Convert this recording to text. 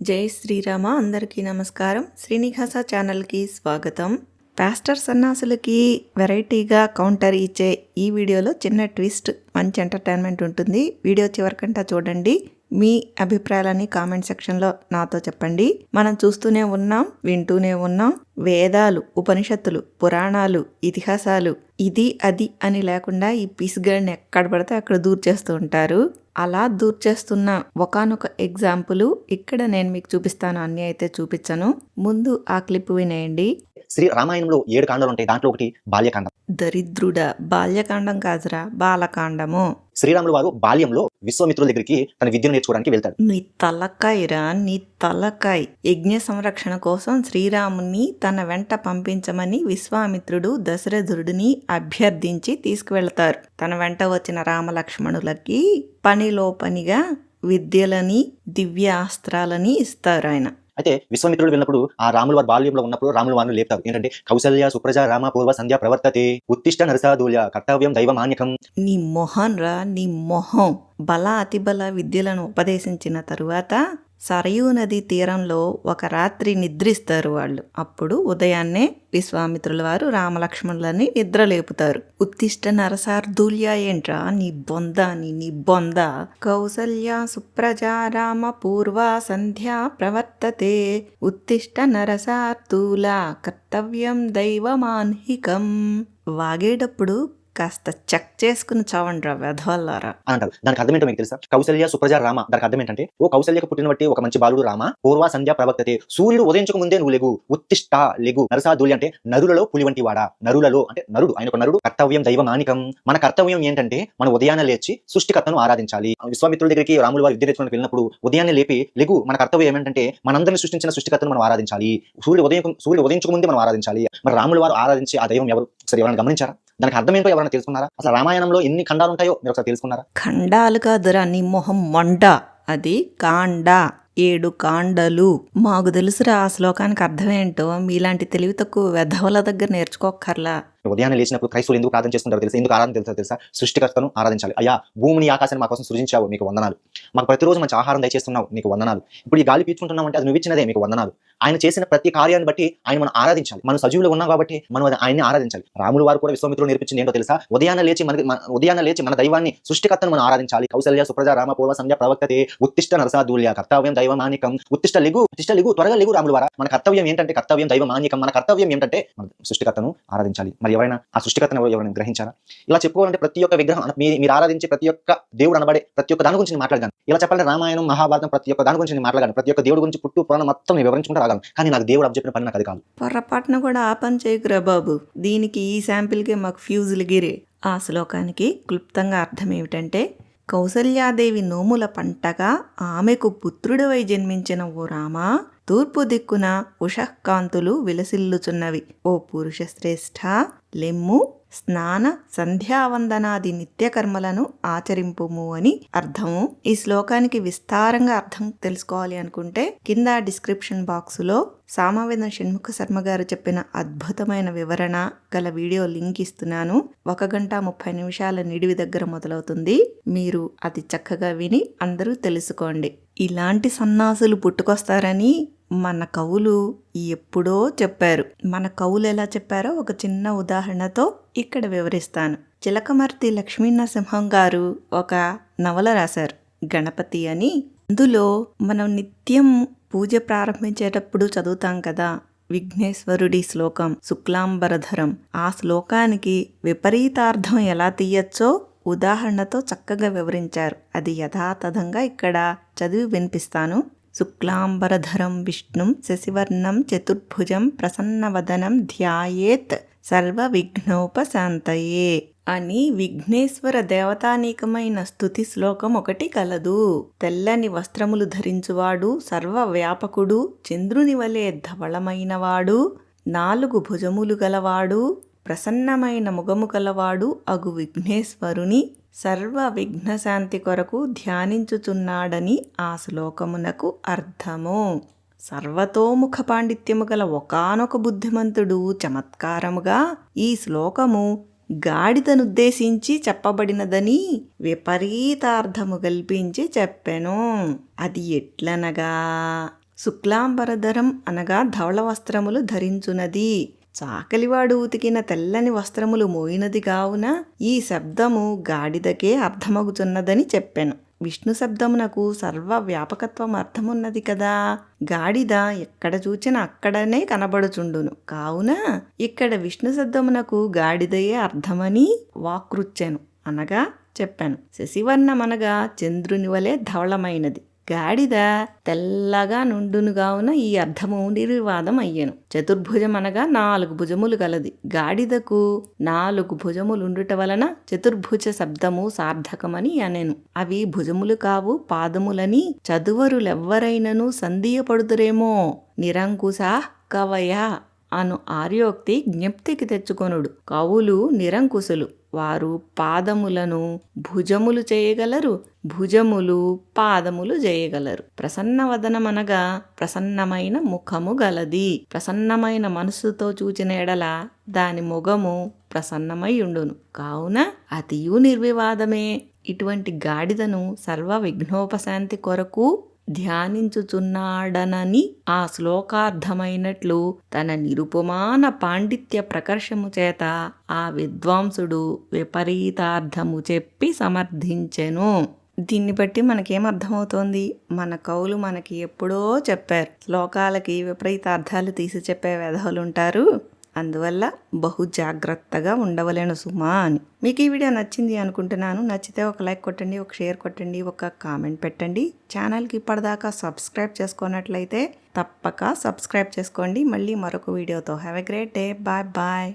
జై శ్రీరామ అందరికీ నమస్కారం. శ్రీనివాస ఛానల్కి స్వాగతం. పాస్టర్ సన్నాసులకి వెరైటీగా కౌంటర్ ఇచ్చే ఈ వీడియోలో చిన్న ట్విస్ట్ మంచి ఎంటర్టైన్మెంట్ ఉంటుంది. వీడియో చివరికంటా చూడండి. మీ అభిప్రాయాలని కామెంట్ సెక్షన్లో నాతో చెప్పండి. మనం చూస్తూనే ఉన్నాం వింటూనే ఉన్నాం. వేదాలు ఉపనిషత్తులు పురాణాలు ఇతిహాసాలు ఇది అది అని లేకుండా ఈ పిసిగాడిని ఎక్కడ పడితే అక్కడ దూర్ చేస్తూ ఉంటారు. అలా దూర్ చేస్తున్న ఒకనొక ఎగ్జాంపుల్ ఇక్కడ నేను మీకు చూపిస్తాను అన్ని అయితే చూపించను. ముందు ఆ క్లిప్ వినేయండి. శ్రీ రామాయణంలో ఏడు కాండాలు ఉంటాయి. దాంట్లో ఒకటి బాల్యకాండం. దరిద్రుడ బాల్యకాండం కాదురా బాలకాండము. శ్రీరాములు వారు బాల్యంలో విశ్వామిత్రుల దగ్గరికి తన విద్యను నేర్చుకోవడానికి వెళ్తాడు నీ తలకాయరా నీ తలకాయ్. యజ్ఞ సంరక్షణ కోసం శ్రీరాముని తన వెంట పంపించమని విశ్వామిత్రుడు దశరథుడిని అభ్యర్థించి తీసుకువెళ్తారు. తన వెంట వచ్చిన రామలక్ష్మణులకి పనిలో పనిగా విద్యలని దివ్య అస్త్రాలని ఇస్తారు ఆయన. అయితే విశ్వామిత్రుడు వెళ్ళినప్పుడు ఆ రాముల వారి బాల్యంలో ఉన్నప్పుడు రాముల వారిని లేపుతారు. ఏంటంటే కౌసల్య సుప్రజ రామ పూర్వ సంధ్య ప్రవర్తతే ఉత్తిష్ట నరసాదూల్య కర్తవ్యం దైవమాన్యకం. నీ మొహం రా నీ మొహం. బల అతిబల విద్యలను ఉపదేశించిన తరువాత సరయూ నది తీరంలో ఒక రాత్రి నిద్రిస్తారు వాళ్ళు. అప్పుడు ఉదయాన్నే విశ్వామిత్రుల వారు రామలక్ష్మణులని నిద్రలేపుతారు. ఉత్తిష్ట నరసార్ధూల్య ఏంట్రా? నీ బొంద నీ నీ బొంద కౌసల్య సుప్రజా రామ పూర్వ సంధ్య ప్రవర్తతే. ఉత్తిష్ట నరసార్ధూల కర్తవ్యం దైవమాన్హికం. వాగేటప్పుడు కాస్త చెక్ చేసుకుని చావండ్రా వెధవల్లారా. అంటారు దానికి అర్థం ఏంటో మీకు తెలుసా? కౌసల్య సుప్రజ రామ. దానికి అర్థం ఏంటంటే ఓ కౌశల్యకు పుట్టిన బట్టి ఒక మంచి బాలుడు రామ. పూర్వ సంధ్య ప్రవక్తతే. సూర్యుడు ఉదయించక ముందే నువ్వు లేవు ఉత్తిష్ట లేగు. నరసాదూల్య అంటే నరులలో పులి వంటి వాడా. నరులలో అంటే నరుడు. ఆయన ఒక నరుడు. కర్తవ్యం దైవమానికం మన కర్తవ్యం ఏంటంటే మన ఉదయాన్నే లేచి సృష్టికర్తను ఆరాధించాలి. విశ్వామిత్రుల దగ్గరికి రాములు వారి విద్య నేర్చుకోవడానికి వెళ్ళినప్పుడు ఉదయాన్నే లేపి లేగు మన కర్తవ్యం ఏంటంటే మనందరిని సృష్టించిన సృష్టికర్తను మనం ఆరాధించాలి. సూర్యుడు ఉదయం సూర్యుడు ఉదయించక ముందే మనం ఆరాధించాలి. మరి రాముల వారు ఆరాధించి ఆ దైవం ఎవరు? సరే ఎవరైనా గమనించారా? దానికి అర్థం ఏంటో ఎవరైనా తెలుసుకున్నారా? అసలు రామాయణంలో ఎన్ని ఖండాలు ఉంటాయో మీరు ఒకసారి తెలుసుకున్నారా? ఖండాలు కాదురా నీ మొహం మొండ. అది కాండ. ఏడు కాండలు. మాకు తెలుసురా ఆ శ్లోకానికి అర్థమేంటో మీలాంటి తెలివి తక్కువ వెధవల దగ్గర నేర్చుకోక్కర్లా. ఉదయాన్నే లేచినప్పుడు క్రైస్తవులు ఎందుకు ప్రార్థన చేసుకుంటారు తెలుసా? ఎందుకు ఆరాధన తెలుసా తెలుసా? సృష్టికర్తను ఆరాధించాలి. అయ్యా భూమిని ఆకాశాన్ని మా కోసం సృజించావు మీకు వందనాలు. మాకు ప్రతిరోజు మంచి ఆహారం దయచేస్తున్నావు నీకు వందనాలు. ఇప్పుడు ఈ గాలి పీల్చుకుంటున్నాం అంటే అది నువ్వు ఇచ్చినదే మీకు వందనాలు. ఆయన చేసిన ప్రతి కార్యాన్ని బట్టి ఆయన మనం ఆరాధించాలి. మనం సజీవులు ఉన్నాం కాబట్టి మనం ఆయన్ని ఆరాధించాలి. రాములు వారు కూడా విశ్వమిత్రులు నేర్పించింది ఏంటో తెలుసా? ఉదయాన్నే లేచి మన ఉదయాన్నే లేచి మన దైవాన్ని సృష్టికర్తను మనం ఆరాధించాలి. కౌసల్య సుప్రజ రామ పూర్వ సంధ్య ప్రవక్తతే ఉత్తిష్ట నరసాదూల్య కర్తవ్యం దైవమానికం. ఉత్తిష్ట లిగు ఉత్తిష్ట లిగు త్వరగా లిగు రాములు వారా. మన కర్తవ్యం ఏంటంటే కర్తవ్యం దైవమానికం. మన కర్తవ్యం ఏంటంటే మన సృష్టికర్తను ఆరాధించాలి. మరి ఎవరైనా ఆ సృష్టికర్తను ఎవరు- ఎవరైనా గ్రహించారా? ఇలా చెప్పుకోవాలంటే ప్రతి ఒక్క విగ్రహం మీ- మీరు ఆరాధించే ప్రతి ఒక్క దేవుడు అనబడే ప్రతి ఒక్క దాని గురించి మాట్లాడగాను ఇలా చెప్పాలంటే రామాయణం మహాభారతం ప్రతి ఒక్క దాని గురించి మాట్లాడాను మాట్లాడగాను ప్రతి ఒక్క దేవుడి గురించి పుట్టు పురాణం మొత్తం నేను వివరించుకుంటూ రాగలను. కానీ నాకు దేవుడు చెప్పిన పని నాకు అది కాదు. పొరపాటున కూడా ఆ పని చేయకురా బాబు. దీనికి ఈ శాంపిల్కే మాకు ఫ్యూజులు గిరే. ఆ శ్లోకానికి క్లుప్తంగా అర్థం ఏమిటంటే కౌసల్యాదేవి నోముల పంటగా ఆమెకు పుత్రుడివై జన్మించిన ఓ రామ తూర్పు దిక్కున ఉషఃకాంతులు విలసిల్లుచున్నవి. ఓ పురుష శ్రేష్ఠ లెమ్ము స్నాన సంధ్యావందనాది నిత్యకర్మలను ఆచరింపుము అని అర్థము. ఈ శ్లోకానికి విస్తారంగా అర్థం తెలుసుకోవాలి అనుకుంటే కింద డిస్క్రిప్షన్ బాక్సులో సామవేదన షణ్ముఖ శర్మ గారు చెప్పిన అద్భుతమైన వివరణ గల వీడియో లింక్ ఇస్తున్నాను. ఒక గంట ముప్పై నిమిషాల నిడివి దగ్గర మొదలవుతుంది. మీరు అది చక్కగా విని అందరూ తెలుసుకోండి. ఇలాంటి సన్నాసులు పుట్టుకొస్తారని మన కవులు ఎప్పుడో చెప్పారు. మన కవులు ఎలా చెప్పారో ఒక చిన్న ఉదాహరణతో ఇక్కడ వివరిస్తాను. చిలకమర్తి లక్ష్మీనరసింహం గారు ఒక నవల రాశారు. గణపతి అని. అందులో మనం నిత్యం పూజ ప్రారంభించేటప్పుడు చదువుతాం కదా. విఘ్నేశ్వరుడి శ్లోకం శుక్లాంబరధరం. ఆ శ్లోకానికి విపరీతార్థం ఎలా తీయచ్చో ఉదాహరణతో చక్కగా వివరించారు. అది యథాతథంగా ఇక్కడ చదివి వినిపిస్తాను. శుక్లాంబరధరం విష్ణుం శశివర్ణం చతుర్భుజం ప్రసన్నవదనం ధ్యాయేత్ సర్వ విఘ్నోపశాంతయే అని విఘ్నేశ్వర దేవతానీకమైన స్తుతి శ్లోకం ఒకటి కలదు. తెల్లని వస్త్రములు ధరించువాడు సర్వ వ్యాపకుడు చంద్రుని వలె ధవళమైనవాడు నాలుగు భుజములు గలవాడు ప్రసన్నమైన ముఖము గలవాడు అగు విఘ్నేశ్వరుని సర్వ విఘ్నశాంతి కొరకు ధ్యానించుచున్నాడని ఆ శ్లోకమునకు అర్థము. సర్వతోముఖ పాండిత్యము గల ఒకానొక బుద్ధిమంతుడు చమత్కారముగా ఈ శ్లోకము గాడిదనుద్దేశించి చెప్పబడినదని విపరీతార్థము కల్పించి చెప్పెను. అది ఎట్లనగా? శుక్లాంబరధరం అనగా ధవళ వస్త్రములు ధరించునది. చాకలివాడు ఉతికిన తెల్లని వస్త్రములు మోయినది కావున ఈ శబ్దము గాడిదకే అర్థమగుచున్నదని చెప్పాను. విష్ణు శబ్దమునకు సర్వ వ్యాపకత్వం అర్థమున్నది కదా. గాడిద ఎక్కడ చూచినా అక్కడనే కనబడుచుండును. కావున ఇక్కడ విష్ణు శబ్దమునకు గాడిదయే అర్థమని వాకృచ్చాను అనగా చెప్పాను. శశివర్ణమనగా చంద్రుని వలె ధవళమైనది. గాడిద తెల్లగా నుండునుగావున ఈ అర్థము నిర్వివాదం అయ్యను. చతుర్భుజం అనగా నాలుగు భుజములు గలది. గాడిదకు నాలుగు భుజములుండుట వలన చతుర్భుజ శబ్దము సార్థకమని అనెను. అవి భుజములు కావు పాదములని చదువరులెవ్వరైనను సంధియపడుదురేమో. నిరంకుశ కవయ అను ఆర్యోక్తి జ్ఞప్తికి తెచ్చుకొనుడు. కవులు నిరంకుశులు. వారు పాదములను భుజములు చేయగలరు. భుజములు పాదములు చేయగలరు ప్రసన్నవదనమనగా ప్రసన్నమైన ముఖము గలది. ప్రసన్నమైన మనస్సుతో చూచిన ఎడల దాని ముఖము ప్రసన్నమై ఉండును కావున అతియు నిర్వివాదమే. ఇటువంటి గాడిదను సర్వ విఘ్నోపశాంతి కొరకు ధ్యానించుచున్నాడనని ఆ శ్లోకార్థమైనట్లు తన నిరుపమాన పాండిత్య ప్రకర్షము చేత ఆ విద్వాంసుడు విపరీతార్థము చెప్పి సమర్థించెను. దీన్ని బట్టి మనకేం అర్థమవుతోంది? మన కవులు మనకి ఎప్పుడో చెప్పారు. శ్లోకాలకి విపరీతార్థాలు తీసి చెప్పే వెధవులు ఉంటారు అందువల్ల బహు జాగ్రత్తగా ఉండవలేను సుమా అని. మీకు ఈ వీడియో నచ్చింది అనుకుంటున్నాను. నచ్చితే ఒక లైక్ కొట్టండి ఒక షేర్ కొట్టండి ఒక కామెంట్ పెట్టండి. ఛానల్కి ఇప్పటిదాకా సబ్స్క్రైబ్ చేసుకున్నట్లయితే తప్పక సబ్స్క్రైబ్ చేసుకోండి. మళ్ళీ మరొక వీడియోతో. Have a great day bye bye